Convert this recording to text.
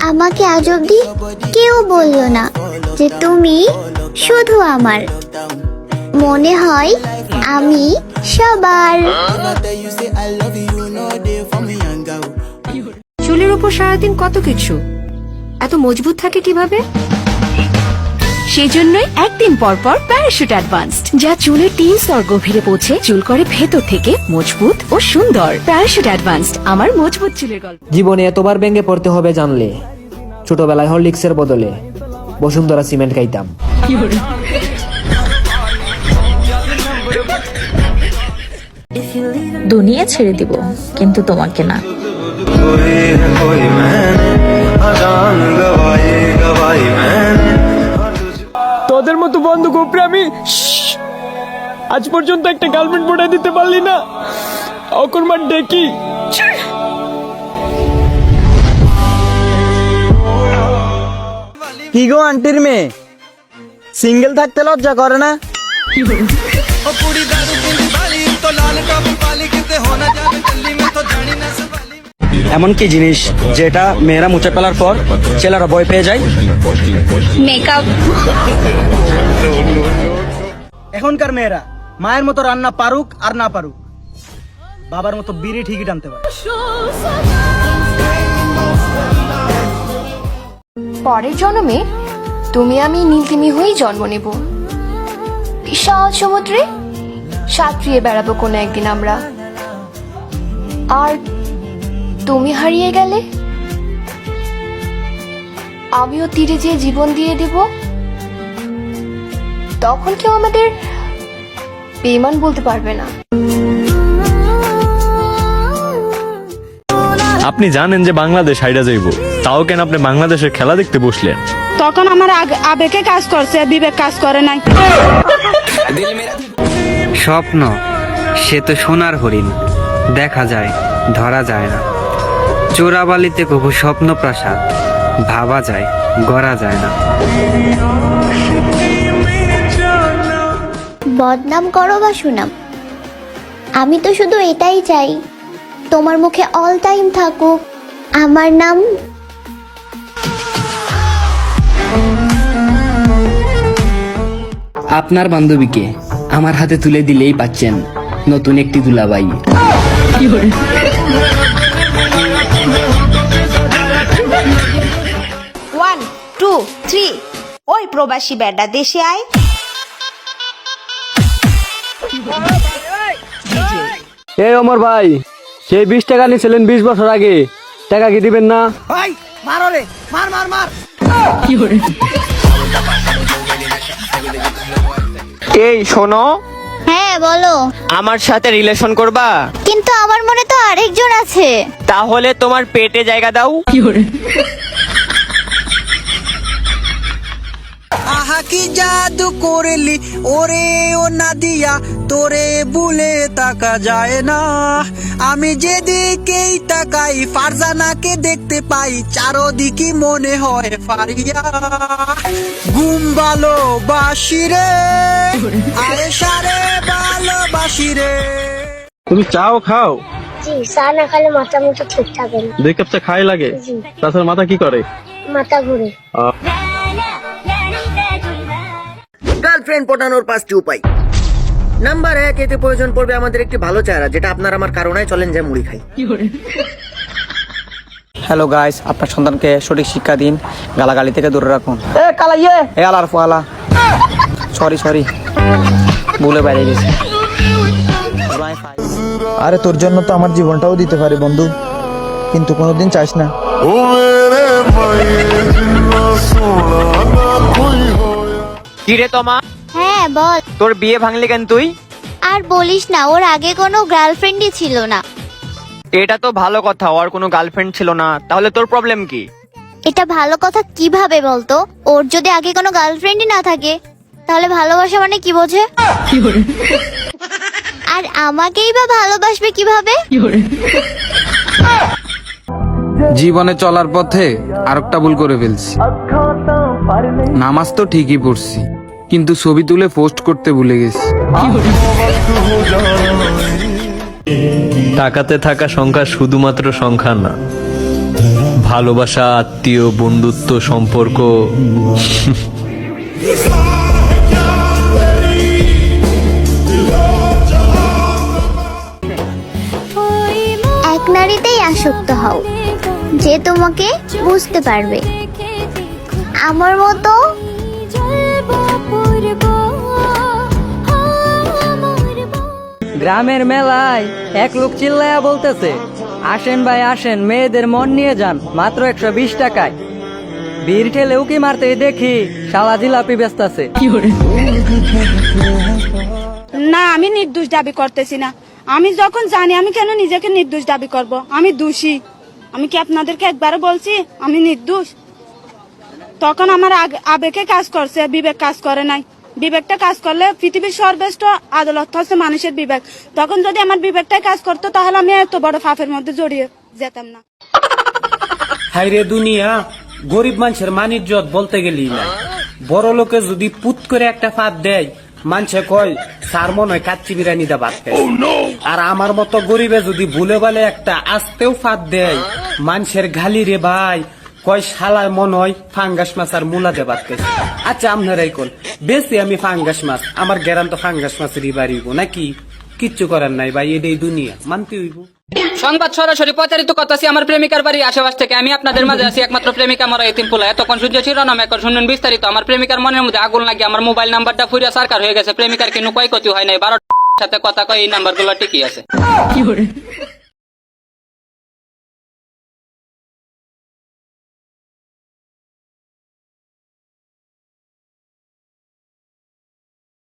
আমাকে আজ অব্দি কেউ বলল না যে তুমি শুধু আমার। মনে হয় আমি সবার। চুলের উপর সারাদিন কত কিছু? এত মজবুত থাকে কীভাবে? সেই জন্যই একদিন পর পর প্যারাশুট অ্যাডভান্সড যা চুলের তিন স্তর গভীরে পৌঁছে চুল করে ভেতর থেকে মজবুত ও সুন্দর। প্যারাশুট অ্যাডভান্সড আমার মজবুত চুলের গল্প। জীবনে এতবার ভেঙে পড়তে হবে জানলে। ছোটবেলায় হরলিক্সের বদলে বসুন্ধরা সিমেন্ট খাইতাম। দুনিয়া ছেড়ে দিব কিন্তু তোমাকে না। তোদের মতো বন্ধু গোপরে আমি আজ পর্যন্ত একটা গার্লফ্রেন্ড পড়ে দিতে পারলি না। অকর্মার ডেকি। কি গো আন্টির মেয়ে? সিঙ্গেল থাকতে লজ্জা করে না। এমন কি জিনিস যেটা মেয়েরা মুছে ফেলার পর ছেলেরা ভয় পেয়ে যায়। মেকআপ এখনকার মেয়েরা মায়ের মতো রান্না পারুক আর না পারুক। বাবার মতো বিড়ি ঠিকই টানতে পারে। পরের জন্মে তুমি আমি নীলতিমি হয়েই জন্ম নেব। বিশাল সমুদ্রে সাঁতরিয়ে বেড়াবো কোনো একদিন আমরা। আর তুমি হারিয়ে গেলে? আমিও তীরে যেয়ে জীবন দিয়ে দেব। তখন কেউ আমাদের বেমান বলতে পারবে না। আপনি জানেন যে বাংলাদেশ হাইরা যাইব। তাও কেন আপনি বাংলাদেশের খেলা দেখতে বসলেন? তখন আমার আগ- আবেগে কাজ করছে বিবেক কাজ করে নাই। স্বপ্ন সে তো সোনার হরিণ। দেখা যায় ধরা যায় না। চোরাবালিতে কবু স্বপ্ন প্রাসাদ ভাবা যায় গড়া যায় না। বদনাম করো বা সুনাম। আমি তো শুধু এটাই চাই তোমার মুখে অল টাইম থাকুক আমার নাম আপনার বান্ধবীকে আমার হাতে তুলে দিলেই পাচ্ছেন নতুন একটি দুলাবাই। Two three. ওই প্রবাসী বেডা দেশে আয়। এই অমর ভাই সেই বিশ টাকা নিয়েছিলেন বিশ বছর আগে। টাকা কি দিবেন না? ভাই মারো রে মার মার মার। এই শোনো। হ্যাঁ বলো। আমার সাথে রিলেশন করবা? কিন্তু আমার মনে তো আরেকজন আছে। তাহলে তোমার পেটে জায়গা দাও। আহা কি জাদু করলি ওরে ও নাদিয়া তোরে বুলে তাকা যায় না। আমি যেদিকেই তাকাই ফারজানাকে দেখতে পাই চারোদিকে মনে হয় ফারিয়া। ঘুম ভালোবাসি রে আরে সারে ভালোবাসি রে। তুমি চাও খাও? জি চা না খেলে মাথা মতো ঠিক থাকে না। দুই কাপ চা খাই লাগে। তাছাড়া মাথা কি করে? মাথা ঘুরে। গার্লফ্রেন্ড পটানোর পাঁচটি উপায়। নাম্বার এক এতে প্রয়োজন পড়বে আমাদের একটি ভালো চেহারা যেটা আপনার আমার কারণে চলেন যায় মুড়ি খাই। হ্যালো গাইস আপনার সন্তানকে সঠিক শিক্ষা দিন গালাগালি থেকে দূরে রাখুন। এ কালাইয়ে এ! আলার ফোয়ালা। সরি সরি ভুলে বাইরে গেছি। আরে তোর জন্য তো আমার জীবনটাও দিতে পারি বন্ধু কিন্তু কোনোদিন চাস না। কিরে তোমা? বল। তোর বিয়ে ভাঙলি কেন তুই? আর বলিস না ওর আগে কোনো গার্লফ্রেন্ডই ছিল না। এটা তো ভালো কথা ওর কোনো গার্লফ্রেন্ড ছিল না। তাহলে তোর প্রবলেম কি? এটা ভালো কথা কীভাবে বলতো? ওর যদি আগে কোনো গার্লফ্রেন্ডই না থাকে তাহলে ভালোবাসা মানে কি বোঝে? আর আমাকেই বা ভালোবাসবে কীভাবে? জীবনে চলার পথে আরেকটা ভুল করে ফেলছি। নামাজ তো ঠিকই পড়ছি। কিন্তু ছবি তুলে পোস্ট করতে ভুলে গেছি। টাকাতে থাকা সংখ্যা শুধুমাত্র সংখ্যা না। ভালোবাসা আত্মীয় বন্ধুত্ব সম্পর্ক। এক নারীতেই আসক্ত হও। যে তোমাকে বুঝতে পারবে। আমার মতো গ্রামের মেলায় এক লোক চিল্লায়া বলতেছে, আসেন ভাই, আসেন, মেয়েদের মন নিয়ে যান, মাত্র একশো বিশ টাকায়। বীর ঠেলে উকি মারতে দেখি শালা জিলাপি ব্যস্ত আছে না, আমি নির্দোষ দাবি করতেছি না। আমি যখন জানি, আমি কেন নিজেকে নির্দোষ দাবি করব? আমি দোষী। আমি কি আপনাদেরকে একবারও বলছি, আমি নির্দোষ? তখন আমার আবেগে কাজ করছে, বিবেক কাজ করে নাই। বিবেকটা কাজ করলে পৃথিবীর সর্বেষ্ট আদালত হচ্ছে মানুষের বিবেক। তখন যদি আমার বিবেকটাই কাজ করতো তাহলে আমি এত বড় ফাফের মধ্যে জড়িয়ে যেতাম না। হাইরে দুনিয়া গরিব মানুষের মানিজ্জত বলতে গেলি না। বড় লোকে যদি পুত করে একটা ফাঁদ দেয় মানুষে কয় সার মনে হয় কাচ্চি বিরিয়ানি দা ভাত আর আমার মতো গরিবে যদি ভুলে বলে একটা আস্তেও ফাঁদ দেয়। মানুষের ঘালি রে ভাই কয় শালায় মন হয় ফাঙ্গাস মাছ আর মুলা দে ভাত খাইছে। আচ্ছা আপনারাই কোন? বেশি আমি ফাঙ্গাস মাছ আমার গ্যারান তো ফাঙ্গাস মাছেরই বাড়িব নাকি? কিচ্ছু করার নাই ভাই এটাই দুনিয়া মানতে হইব। সংবাদ সরাসরি প্রচারিত করতেছি আমার প্রেমিকার বাড়ি আশেপাশ থেকে। আমি আপনাদের মাঝে আছি একমাত্র প্রেমিকা আমার এতিম পোলা। এতক্ষণ সূর্য শিরোনাম এখন শুনুন বিস্তারিত। আমার প্রেমিকার মনের মধ্যে আগুন লাগে আমার মোবাইল নাম্বারটা ফুরিয়া সরকার হয়ে গেছে। প্রেমিকার কিন্তু কয় ক্ষতি হয় নাই? বারো সাথে কথা কয় এই নাম্বারগুলো ঠিকই আছে।